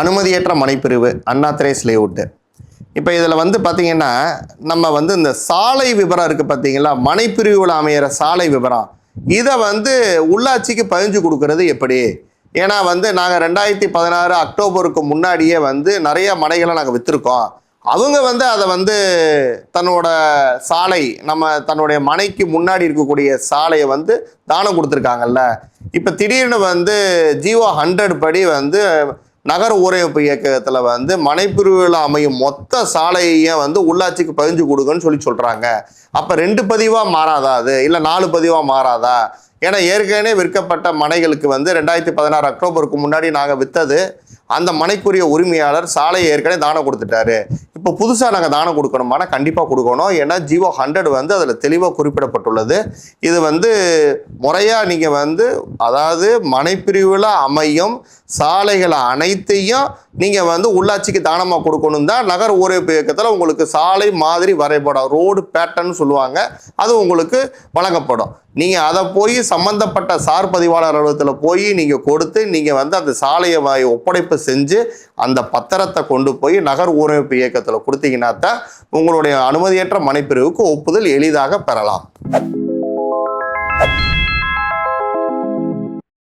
அனுமதியற்ற மனைப்பிரிவு அண்ணா Theres layout. இப்போ இதில் வந்து பார்த்தீங்கன்னா நம்ம வந்து இந்த சாலை விவரம் இருக்குது பார்த்தீங்களா மனைப்பிரிவில் அமையிற சாலை விவரம் இதை வந்து உள்ளாட்சிக்கு பதிஞ்சு கொடுக்கறது எப்படி? ஏன்னா வந்து நாங்கள் ரெண்டாயிரத்தி பதினாறு அக்டோபருக்கு முன்னாடியே வந்து நிறைய மனைகளை நாங்கள் விற்றுருக்கோம் அவங்க வந்து அதை வந்து தன்னோட சாலை நம்ம தன்னுடைய மனைக்கு முன்னாடி இருக்கக்கூடிய சாலையை வந்து தானம் கொடுத்துருக்காங்கல்ல. இப்போ திடீர்னு வந்து ஜீவோ ஹண்ட்ரட் படி வந்து நகர ஊரமைப்பு இயக்கத்தில் வந்து மனைப்பிரிவில் அமையும் மொத்த சாலையையும் வந்து உள்ளாட்சிக்கு பதிஞ்சு கொடுங்கன்னு சொல்லி சொல்கிறாங்க அப்போ ரெண்டு பதிவாக மாறாதா அது? இல்லை நாலு பதிவாக மாறாதா? ஏன்னா ஏற்கனவே விற்கப்பட்ட மனைகளுக்கு வந்து ரெண்டாயிரத்தி பதினாறு அக்டோபருக்கு முன்னாடி நாங்கள் விற்றது அந்த மனைக்குரிய உரிமையாளர் சாலையை ஏற்கனவே தானம் கொடுத்துட்டாரு. இப்போ புதுசாக நாங்கள் தானம் கொடுக்கணுமானா கண்டிப்பாக கொடுக்கணும். ஏன்னா ஜீவோ ஹண்ட்ரட் வந்து அதில் தெளிவாக குறிப்பிடப்பட்டுள்ளது. இது வந்து முறையாக நீங்கள் வந்து அதாவது மனைப்பிரிவில் அமையும் சாலைகளை அனைத்தையும் நீங்கள் வந்து உள்ளாட்சிக்கு தானமாக கொடுக்கணும் தான் நகர் ஊரமைப்பு இயக்கத்தில் உங்களுக்கு சாலை மாதிரி வரைபடம் ரோடு பேட்டர்ன் சொல்லுவாங்க. அது உங்களுக்கு வழங்கப்படும். நீங்கள் அதை போய் சம்மந்தப்பட்ட சார் பதிவாளர் அலுவலகத்தில் போய் நீங்கள் கொடுத்து நீங்கள் வந்து அந்த சாலையை ஒப்படைப்பு செஞ்சு அந்த பத்திரத்தை கொண்டு போய் நகர் ஊரமைப்பு இயக்கத்தில் கொடுத்தீங்கன்னா தான் உங்களுடைய அனுமதியற்ற மனைப்பிரிவுக்கு ஒப்புதல் எளிதாக பெறலாம்.